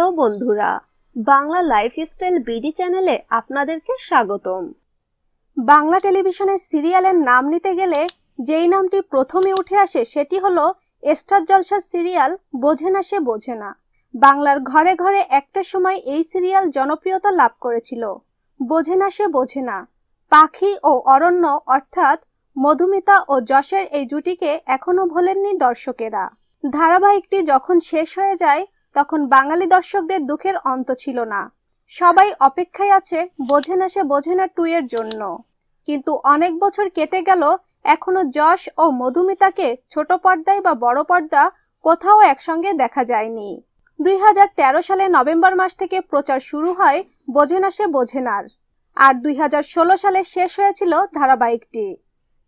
Hello বন্ধুরা, Bangla lifestyle BD চ্যানেলে আপনাদেরকে স্বাগতম। বাংলা টেলিভিশনের সিরিয়ালের নাম নিতে গেলে যেই নামটি প্রথমে উঠে আসে সেটি হলো স্টার জলসা সিরিয়াল বোঝে না সে বোঝে না। বাংলার ঘরে ঘরে একটা সময় এই সিরিয়াল জনপ্রিয়তা লাভ করেছিল, বোঝে না সে বোঝে না। পাখি ও অরণ্য অর্থাৎ মধুমিতা ও যশের এই জুটিকে এখনও ভোলেননি দর্শকেরা। ধারাবাহিকটি যখন শেষ হয়ে যায় তখন বাঙালি দর্শকদের দুঃখের অন্ত ছিল না। সবাই অপেক্ষায় আছে বোঝে না সে বোঝে না টু এর জন্য। কিন্তু অনেক বছর কেটে গেল, এখনও যশ ও মধুমিতাকে ছোট পর্দায় বা বড় পর্দা কোথাও একসঙ্গে দেখা যায়নি। দুই হাজার তেরো সালে নভেম্বর মাস থেকে প্রচার শুরু হয় বোঝে না সে বোঝে নার আর দুই হাজার ষোলো সালে শেষ হয়েছিল ধারাবাহিকটি।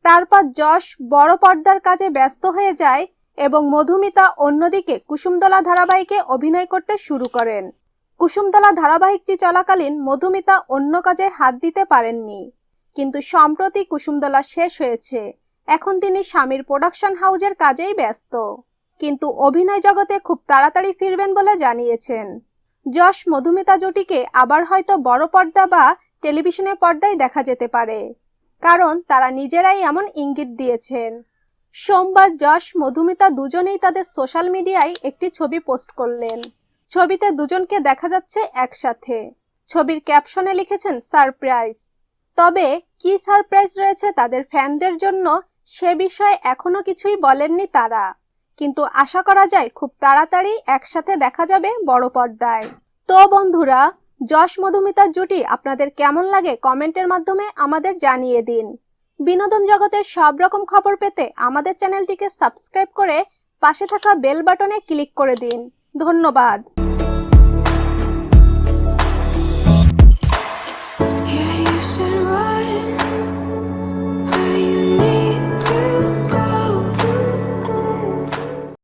তারপর যশ বড় পর্দার কাজে ব্যস্ত হয়ে যায় এবং মধুমিতা অন্যদিকে কুসুমদলা ধারাবাহিকে অভিনয় করতে শুরু করেন। কুসুমদলা ধারাবাহিকটি চলাকালীন মধুমিতা অন্য কাজে হাত দিতে পারেননি, কিন্তু সম্প্রতি কুসুমদলা শেষ হয়েছে। এখন তিনি স্বামীর প্রোডাকশন হাউজের কাজেই ব্যস্ত, কিন্তু অভিনয় জগতে খুব তাড়াতাড়ি ফিরবেন বলে জানিয়েছেন। যশ মধুমিতা জুটিকে আবার হয়তো বড় পর্দা বা টেলিভিশনের পর্দায় দেখা যেতে পারে, কারণ তারা নিজেরাই এমন ইঙ্গিত দিয়েছেন। সোমবার যশ, মধুমিতা দুজনেই তাদের সোশ্যাল মিডিয়ায় একটি ছবি পোস্ট করলেন। ছবিতে দুজনকে দেখা যাচ্ছে একসাথে। ছবির ক্যাপশনে লিখেছেন, সারপ্রাইজ। তবে কি সারপ্রাইজ রয়েছে তাদের ফ্যানদের জন্য সে বিষয়ে এখনও কিছুই বলেননি তারা। কিন্তু আশা করা যায় খুব তাড়াতাড়ি একসাথে দেখা যাবে বড় পর্দায়। তো বন্ধুরা, যশ, মধুমিতার জুটি আপনাদের কেমন লাগে কমেন্টের মাধ্যমে আমাদের জানিয়ে দিন। বিনোদন জগতের সব রকম খবর পেতে আমাদের চ্যানেলটিকে সাবস্ক্রাইব করে পাশে থাকা বেল বাটনে ক্লিক করে দিন। ধন্যবাদ।